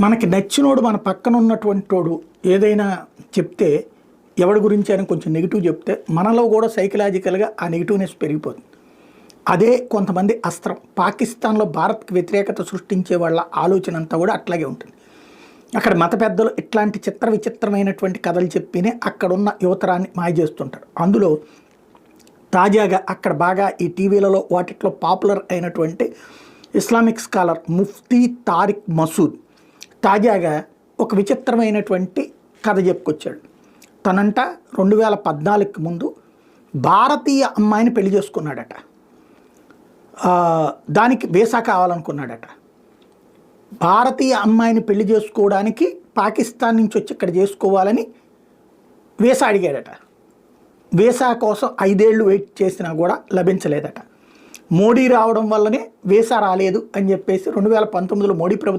మనకి నచ్చినోడు మన పక్కన ఉన్నటువంటి వాడు ఏదైనా చెప్తే ఎవడి గురించి అని కొంచెం నెగిటివ్ చెప్తే మనలో కూడా సైకలాజికల్గా ఆ నెగిటివ్నెస్ పెరిగిపోతుంది. అదే కొంతమంది అస్త్రం. పాకిస్తాన్లో భారత్కి వ్యతిరేకత సృష్టించే వాళ్ళ ఆలోచన అంతా కూడా అట్లాగే ఉంటుంది. అక్కడ మత పెద్దలు ఇట్లాంటి చిత్ర విచిత్రమైనటువంటి కథలు చెప్పినే అక్కడున్న యువతరాన్ని మాయ చేస్తుంటారు. అందులో తాజాగా అక్కడ బాగా ఈ టీవీలలో వాటిట్లో పాపులర్ అయినటువంటి ఇస్లామిక్ స్కాలర్ ముఫ్తీ తారిక్ మసూద్. తాజాగా ఒక విచిత్రమైనటువంటి కథ చెప్పుకొచ్చాడు. తనంట రెండు వేల పద్నాలుగుకి ముందు భారతీయ అమ్మాయిని పెళ్ళి చేసుకున్నాడట. దానికి వీసా కావాలనుకున్నాడట. భారతీయ అమ్మాయిని పెళ్ళి చేసుకోవడానికి పాకిస్తాన్ నుంచి వచ్చి ఇక్కడ చేసుకోవాలని వీసా అడిగాడట. వీసా కోసం ఐదేళ్ళు వెయిట్ చేసినా కూడా లభించలేదట. మోడీ రావడం వల్లనే వీసా రాలేదు అని చెప్పేసి రెండు వేల పంతొమ్మిదిలో మోడీ ప్రభుత్వం